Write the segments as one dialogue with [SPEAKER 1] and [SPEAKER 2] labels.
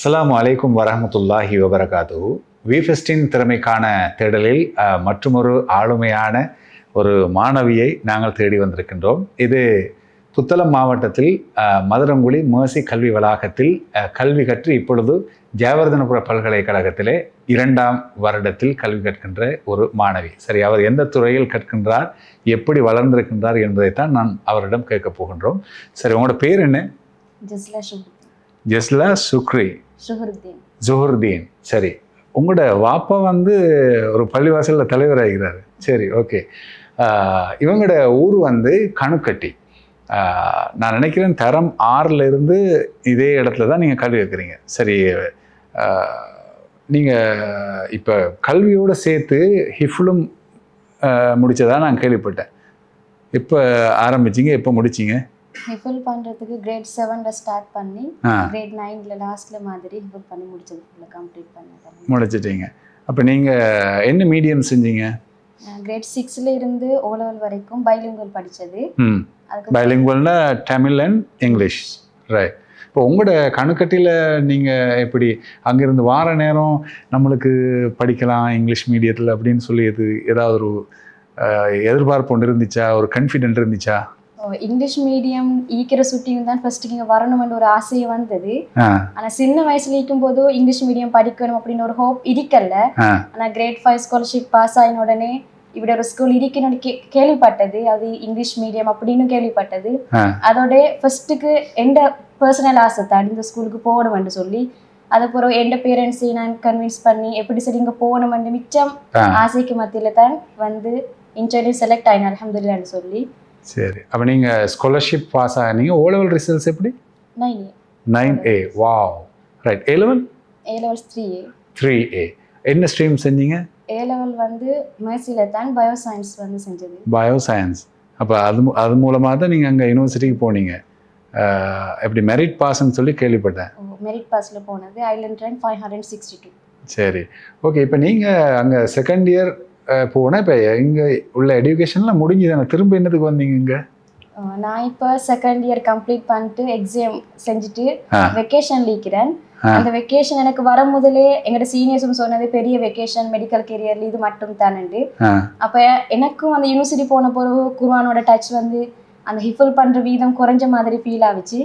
[SPEAKER 1] அஸ்லாம் அலைக்கும் வரமத்துல்லாஹி வபரகாத்து விஃபெஸ்டின் திறமைக்கான தேடலில் மற்றொரு மற்றுமொரு ஆளுமையான ஒரு மாணவியை நாங்கள் தேடி வந்திருக்கின்றோம். இது புத்தளம் மாவட்டத்தில் மதுரங்குழி மேசி கல்வி வளாகத்தில் கல்வி கற்று இப்பொழுது ஜெயவர்தனபுர பல்கலைக்கழகத்திலே இரண்டாம் வருடத்தில் கல்வி கற்கின்ற ஒரு மாணவி. சரி அவர் எந்த துறையில் கற்கின்றார் எப்படி வளர்ந்திருக்கின்றார் என்பதைத்தான் நான் அவரிடம் கேட்கப் போகின்றோம். சரி உங்களோட பேர் என்ன?
[SPEAKER 2] ஜஸ்லா
[SPEAKER 1] சுக்ரி. ஜுஹர்தீன். சரி. உங்களோட வாப்பா வந்து ஒரு பள்ளிவாசலில் தலைவராகிறாரு. சரி ஓகே. இவங்களோட ஊர் வந்து கணுக்கட்டி. நான் நினைக்கிறேன் தரம் ஆறுல இருந்து இதே இடத்துல தான் நீங்கள் கல்வி வைக்கிறீங்க. சரி நீங்கள் இப்போ கல்வியோடு சேர்த்து ஹிஃப்லும் முடித்ததா நான் கேள்விப்பட்டேன். எப்போ ஆரம்பிச்சீங்க எப்போ முடிச்சீங்க?
[SPEAKER 2] ஹிஃபில் பண்ணுறதுக்கு கிரேட் செவனில் ஸ்டார்ட் பண்ணி கிரேட் நைனில் லாஸ்ட்டில் மாதிரி ஹிஃபில் பண்ணி முடிச்சது ஃபுல்லாக கம்ப்ளீட் பண்ணேன்
[SPEAKER 1] முடிச்சிட்டீங்க. அப்போ நீங்கள் என்ன மீடியம் செஞ்சீங்க?
[SPEAKER 2] கிரேட் சிக்ஸில் இருந்து ஓ லெவல் வரைக்கும் பைலிங்குவல் படித்தது
[SPEAKER 1] பைலிங்குவல்னா தமிழ் அண்ட் இங்கிலீஷ் ரைட் இப்போ உங்களோட கணுக்கட்டியில் நீங்கள் எப்படி அங்கேருந்து வார நேரம் நம்மளுக்கு படிக்கலாம் இங்கிலீஷ் மீடியத்தில் அப்படின்னு சொல்லி இது ஏதாவது ஒரு எதிர்பார்ப்பு ஒன்று இருந்துச்சா? ஒரு கான்ஃபிடென்ட் இருந்துச்சா?
[SPEAKER 2] இங்கிலீஷ் மீடியம் ஈக்கிற சுட்டியும் தான் ஃபர்ஸ்ட் இங்கே வரணும்னு ஒரு ஆசையே வந்தது.
[SPEAKER 1] ஆ.
[SPEAKER 2] ஆனால் சின்ன வயசுல இருக்கும்போது இங்கிலீஷ் மீடியம் படிக்கணும் அப்படின்னு ஒரு ஹோப் இருக்கல.
[SPEAKER 1] ஆ.
[SPEAKER 2] ஆனால் கிரேட் ஃபைவ் ஸ்காலர்ஷிப் பாஸ் ஆகின உடனே இப்படி ஒரு ஸ்கூல் இருக்கணும்னு கேள்விப்பட்டது. அது இங்கிலீஷ் மீடியம் அப்படின்னு கேள்விப்பட்டது. அதோட ஃபர்ஸ்ட்டுக்கு எந்த பர்சனல் ஆசை தான்? இந்த ஸ்கூலுக்கு போகணும்னு சொல்லி அதுக்கப்புறம் எந்த பேரண்ட்ஸையும் நான் கன்வின்ஸ் பண்ணி எப்படி சரி இங்கே போகணும்னு மிச்சம் ஆசைக்கு மத்தியில் தான் வந்து இன்டர்வியூ செலக்ட் ஆகினேன் அலமதுல்லான்னு சொல்லி.
[SPEAKER 1] சரி. அப்போ நீங்கள் ஸ்காலர்ஷிப் பாஸ் ஆனீங்க ஓ லெவல் ரிசல்ட்ஸ் எப்படி?
[SPEAKER 2] Nine
[SPEAKER 1] nine A wow right A level
[SPEAKER 2] A levels three A
[SPEAKER 1] three A என்ன ஸ்ட்ரீம் செஞ்சீங்க?
[SPEAKER 2] ஏ லெவல் வந்து மேர்சியில் தான் பயோ சயின்ஸ் வந்து செஞ்சது.
[SPEAKER 1] பயோ சயின்ஸ் அப்போ அது அது மூலமாக தான் நீங்கள் அங்கே யூனிவர்சிட்டிக்கு போனீங்க. எப்படி மெரிட் பாஸ்ன்னு சொல்லி கேள்விப்பட்டேன்.
[SPEAKER 2] மெரிட் பாஸில் போனது island rank five hundred sixty two.
[SPEAKER 1] சரி. ஓகே இப்போ நீங்கள் அங்கே செகண்ட் இயர் போனால் இப்போ இங்கே உள்ள எஜுகேஷன்லாம் முடிஞ்சுதானே? திரும்ப என்னத்துக்கு வந்தீங்க இங்கே?
[SPEAKER 2] நான் இப்போ செகண்ட் இயர் கம்ப்ளீட் பண்ணிட்டு எக்ஸாம் செஞ்சுட்டு. வெக்கேஷன் லீக்கிறேன். அந்த வெக்கேஷன் எனக்கு வர முதலே எங்களோட சீனியர்ஸும் சொன்னது பெரிய வெக்கேஷன் மெடிக்கல் கெரியர்ல இது மட்டும் தானண்டு அப்போ எனக்கும் அந்த யூனிவர்சிட்டி போன பிறகு குருவானோட டச் வந்து அந்த ஹிஃபில் பண்ற வீதம் குறைஞ்ச மாதிரி ஃபீல் ஆகுச்சு.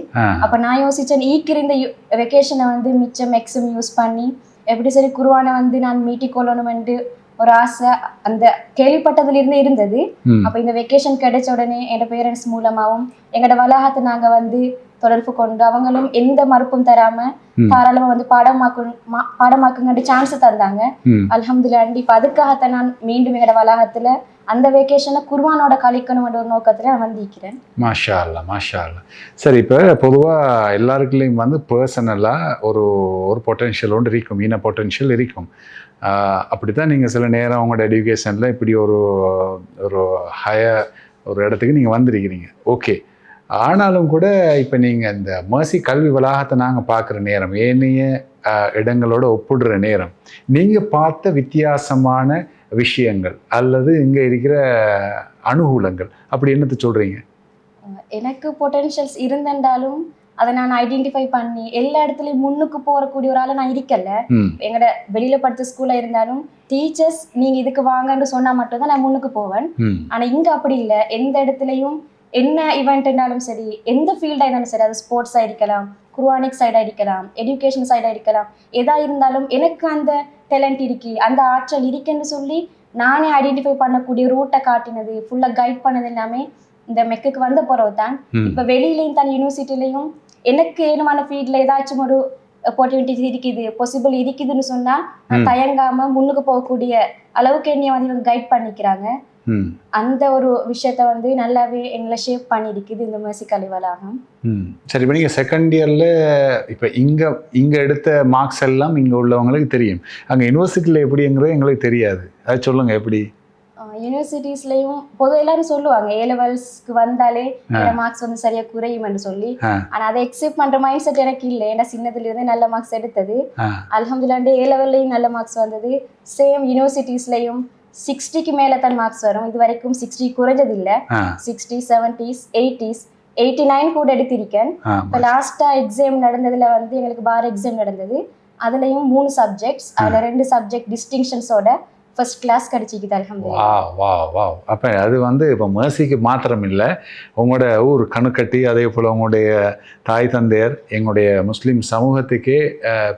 [SPEAKER 2] அப்போ நான் யோசிச்சேன் ஈக்கிற இந்த வெக்கேஷனை வந்து மிச்சம் மேக்ஸிமம் யூஸ் பண்ணி எப்படி சரி குருவானை வந்து நான் மீட்டி கொள்ளணுமென்று ஒரு ஆசை அந்த கேள்விப்பட்டதுல இருந்தது. அப்போ இந்த வெக்கேஷன் கிடைச்ச உடனே எங்க பேரண்ட்ஸ் மூலமாவும் எங்களோட வளாகத்தை நாங்க வந்து தொடர்பு கொண்டு அவங்களும் எந்த மறுப்பும் தராம. தாராளமா வந்து பாடமாக்கு பாடமாக்குங்கட்டு சான்ஸ் தந்தாங்க.
[SPEAKER 1] ம்.
[SPEAKER 2] அல்ஹம்துலில்லாஹ் இப்ப அதுக்காகத்தான் நான் மீண்டும் எங்களோட வளாகத்துல அந்த வெக்கேஷனை குர்வானோட கழிக்கணும்ன்ற ஒரு நோக்கத்துல நான் வந்திருக்கிறேன்.
[SPEAKER 1] மாஷா அல்லா மாஷா அல்லா சரி இப்போ பொதுவாக எல்லாருக்குள்ளேயும் வந்து பர்சனலாக ஒரு ஒரு பொட்டென்ஷியல் ஒன்று இருக்கும். மீன பொட்டென்ஷியல் இருக்கும். அப்படி தான் நீங்கள் சில நேரம் உங்களோட எஜுகேஷனில் இப்படி ஒரு ஒரு ஹையர் ஒரு இடத்துக்கு நீங்கள் வந்திருக்கிறீங்க. ஓகே ஆனாலும் கூட இப்போ நீங்கள் இந்த மர்சி கல்வி வளாகத்தை நாங்கள் பார்க்குற நேரம் ஏனைய இடங்களோட ஒப்பிடுற நேரம் நீங்கள் பார்த்த வித்தியாசமான விஷயங்கள் அல்லது இங்கே இருக்கிற அனுகூலங்கள் அப்படி என்னத்தை சொல்கிறீங்க
[SPEAKER 2] எனக்கு பொட்டன்ஷியல்ஸ் இருந்தென்றாலும் அதை நான் ஐடென்டிஃபை பண்ணி எல்லா இடத்துலயும் முன்னுக்கு போறக்கூடிய ஒரு ஆளை நான் இருக்கல.
[SPEAKER 1] ம்.
[SPEAKER 2] எங்களோட வெளியில படித்த ஸ்கூல்ல இருந்தாலும் டீச்சர்ஸ் நீங்க இதுக்கு வாங்கன்னு சொன்னா மட்டும்தான் நான் முன்னுக்கு போவேன். ஆனா இங்க அப்படி இல்லை. எந்த இடத்துலயும் என்ன ஈவெண்ட்னாலும் சரி எந்த ஃபீல்டா இருந்தாலும் சரி அது ஸ்போர்ட்ஸா இருக்கலாம் குருவானிக் சைடா இருக்கலாம் எஜுகேஷன் சைடா இருக்கலாம் எதா இருந்தாலும் எனக்கு அந்த டேலண்ட் இருக்கு அந்த ஆற்றல் இருக்குன்னு சொல்லி நானே ஐடென்டிஃபை பண்ணக்கூடிய ரூட்டை காட்டினது ஃபுல்லா கைட் பண்ணது எல்லாமே இந்த மெக்குக்கு வந்த பிறகு தான் இப்ப வெளியிலையும் தான் யூனிவர்சிட்டிலையும் எனக்கு ஏனுமான ஃபீல்ட்ல ஏதாச்சும் ஒரு opportunities இருக்குது பாசிபிள் இருக்குதுன்னு சொன்னா நான்
[SPEAKER 1] ம்.
[SPEAKER 2] தயங்காம முன்னுக்கு போகக்கூடிய அளவுக்கு என்னைய வந்து இவங்க கைட் பண்ணிக்கிறாங்க. அந்த ஒரு விஷயத்த வந்து நல்லாவே எங்களை ஷேப் பண்ணியிருக்குது இந்த மேசி கலைவளாகம்
[SPEAKER 1] ம். சரி இப்போ நீங்கள் செகண்ட் இயரில் இப்போ இங்கே இங்கே எடுத்த மார்க்ஸ் எல்லாம் இங்கே உள்ளவங்களுக்கு தெரியும். அங்கே யூனிவர்சிட்டியில் எப்படிங்கிறது எங்களுக்கு தெரியாது. அது சொல்லுங்கள் எப்படி?
[SPEAKER 2] யூனிவர்சிட்டிஸ்லயும் பொதுவாக எல்லாரும் சொல்லுவாங்க ஏ லெவல்ஸ்க்கு வந்தாலே மார்க்ஸ் வந்து சரியா குறையும்னு சொல்லி. ஆனா அதை எக்ஸெப்ட் பண்ற மைண்ட் செட் எனக்கு இல்லை. ஏன்னா சின்னதுல இருந்தே நல்ல மார்க்ஸ் எடுத்தது.
[SPEAKER 1] ஆ.
[SPEAKER 2] அல்ஹம்துலில்லாஹ் ஏ லெவல்லையும் நல்ல மார்க்ஸ் வந்தது. சேம் யூனிவர்சிட்டிஸ்லயும் சிக்ஸ்டிக்கு மேலே தான் மார்க்ஸ் வரும். இது வரைக்கும் சிக்ஸ்டி குறைஞ்சது இல்லை sixty seventies eighties eighty nine கூட எடுத்திருக்கேன். இப்போ லாஸ்ட்டாக எக்ஸாம் நடந்ததுல வந்து எங்களுக்கு பார் எக்ஸாம் நடந்தது. அதுலயும் மூணு சப்ஜெக்ட்ஸ் அதுல ரெண்டு சப்ஜெக்ட் டிஸ்டிங்ஷன்ஸோட ஃபர்ஸ்ட் கிளாஸ் கிடைச்சிக்குது அலமதுல்லா
[SPEAKER 1] வா வா வா அப்போ அது வந்து இப்போ மேர்சிக்கு மாத்திரம் இல்லை உங்களோட ஊர் கணுக்கட்டி அதே போல் உங்களுடைய தாய் தந்தையர் எங்களுடைய முஸ்லீம் சமூகத்துக்கே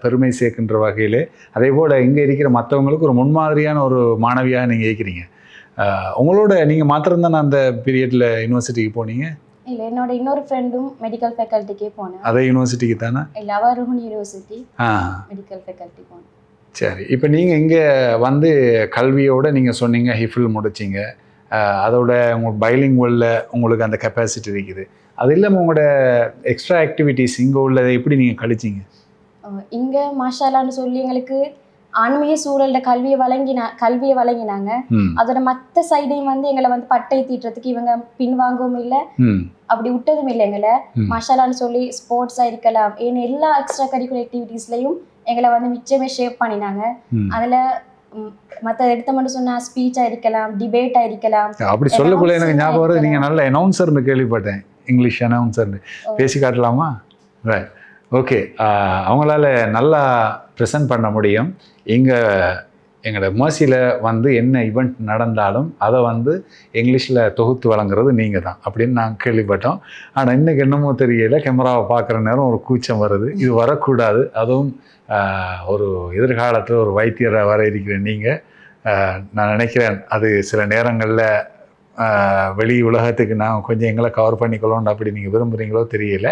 [SPEAKER 1] பெருமை சேர்க்கின்ற வகையிலே அதே போல் இங்கே இருக்கிற மற்றவங்களுக்கு ஒரு முன்மாதிரியான ஒரு மாணவியாக நீங்கள் இருக்கிறீங்க. உங்களோட நீங்கள் மாத்திரம்தானே அந்த பீரியடில் யூனிவர்சிட்டிக்கு போனீங்க?
[SPEAKER 2] இல்ல என்னோட இன்னொரு ஃப்ரெண்டும் மெடிக்கல் ஃபேக்கல்ட்டிக்கே போனேன்.
[SPEAKER 1] அதே யூனிவர்சிட்டிக்கு தானே?
[SPEAKER 2] இல்ல அவ யூனிவர்சிட்டி மெடிக்கல் ஃபேக்கல்ட்டி போனேன்
[SPEAKER 1] சரி இப்போ நீங்கள் இங்கே வந்து கல்வியோட நீங்கள் சொன்னீங்க ஹிஃபில் முடிச்சிங்க. அதோட உங்களுக்கு பைலிங் உங்களுக்கு அந்த கெப்பாசிட்டி இருக்குது. அது இல்லாமல் உங்களோட எக்ஸ்ட்ரா ஆக்டிவிட்டீஸ் இங்கே உள்ளதை எப்படி நீங்கள் கழிச்சிங்க?
[SPEAKER 2] இங்க மாஷாலான்னு சொல்லி எங்களுக்கு ஆன்மீக சூழல்ல கல்வியை வழங்கினா கல்வியை வழங்கினாங்க. அதோட மத்த சைடையும் வந்து எங்களை வந்து பட்டை தீட்டுறதுக்கு இவங்க பின்வாங்கவும் இல்லை. அப்படி விட்டதும் இல்லை எங்களை. மஷாலான்னு சொல்லி ஸ்போர்ட்ஸா இருக்கலாம். ஏன் எல்லா எக்ஸ்ட்ரா கரிக்குலர் ஆக்டிவிட்டீஸ்லயும் எங்களை வந்து மிச்சமே ஷேப் பண்ணினாங்க. அதுல ம், மத்த எடுத்த மட்டும் சொன்னா ஸ்பீச்சா இருக்கலாம் டிபேட்டா இருக்கலாம்.
[SPEAKER 1] அப்படி சொல்லக்குள்ள எனக்கு ஞாபகம் வருது.
[SPEAKER 2] ஆ
[SPEAKER 1] நீங்கள் நல்ல அனௌன்சர்னு கேள்விப்பட்டேன். இங்கிலீஷ் அனௌன்சர்னு. பேசி காட்டலாமா? ரைட் ஓகே அவங்களால நல்லா ப்ரெசென்ட் பண்ண முடியும். இங்கே எங்களோட மர்சியில் வந்து என்ன ஈவெண்ட் நடந்தாலும் அதை வந்து இங்கிலீஷில் தொகுத்து வழங்குறது நீங்கள் தான் அப்படின்னு நாங்கள் கேள்விப்பட்டோம். ஆனால் இன்னைக்கு என்னமோ தெரியல கேமராவை பார்க்குற நேரம் ஒரு கூச்சம் வருது. இது வரக்கூடாது. அதுவும் ஒரு எதிர்காலத்தில் ஒரு வைத்தியரை வர இருக்கிற நீங்கள் நான் நினைக்கிறேன் அது சில நேரங்களில் வெளி உலகத்துக்கு நான் கொஞ்சம் எங்களை கவர் பண்ணிக்கலோன்னு அப்படி நீங்கள் விரும்புகிறீங்களோ தெரியல.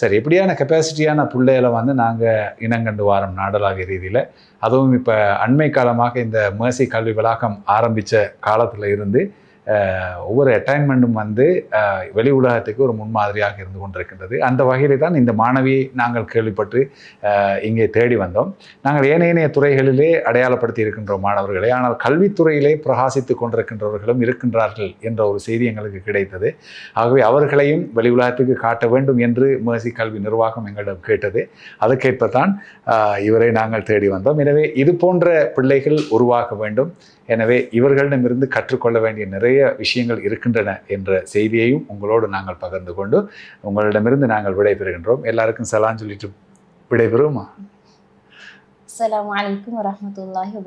[SPEAKER 1] சரி எப்படியான கெப்பாசிட்டியான பிள்ளைகளை வந்து நாங்கள் இனங்கண்டு வாரம் நாடலாகிய ரீதியில்? அதுவும் இப்போ அண்மை காலமாக இந்த மேசி கல்வி வளாகம் ஆரம்பித்த காலத்தில் இருந்து ஒவ்வொரு அட்டைன்மெண்ட்டும் வந்து வெளி உலகத்துக்கு ஒரு முன்மாதிரியாக இருந்து கொண்டிருக்கின்றது. அந்த வகையில் தான் இந்த மாணவியை நாங்கள் கேள்விப்பட்டு இங்கே தேடி வந்தோம். நாங்கள் ஏனைய துறைகளிலே அடையாளப்படுத்தி இருக்கின்றோம் மாணவர்களை. ஆனால் கல்வித்துறையிலே பிரகாசித்து கொண்டிருக்கின்றவர்களும் இருக்கின்றார்கள் என்ற ஒரு செய்தி எங்களுக்கு கிடைத்தது. ஆகவே அவர்களையும் வெளி உலகத்துக்கு காட்ட வேண்டும் என்று மேசி கல்வி நிர்வாகம் எங்களிடம் கேட்டது. அதுக்கேற்பத்தான் தான் இவரை நாங்கள் தேடி வந்தோம். எனவே இது போன்ற பிள்ளைகள் உருவாக வேண்டும். எனவே இவர்களிடமிருந்து கற்றுக்கொள்ள வேண்டிய நிறைய விஷயங்கள் இருக்கின்றன என்ற செய்தியையும் உங்களோடு நாங்கள் பகிர்ந்து கொண்டு உங்களிடமிருந்து நாங்கள் விடைபெறுகின்றோம். எல்லாருக்கும் சலான் சொல்லிட்டு விடைபெறுவோமா?
[SPEAKER 2] அஸ்ஸலாமு அலைக்கும் வரஹ்மத்துல்லாஹி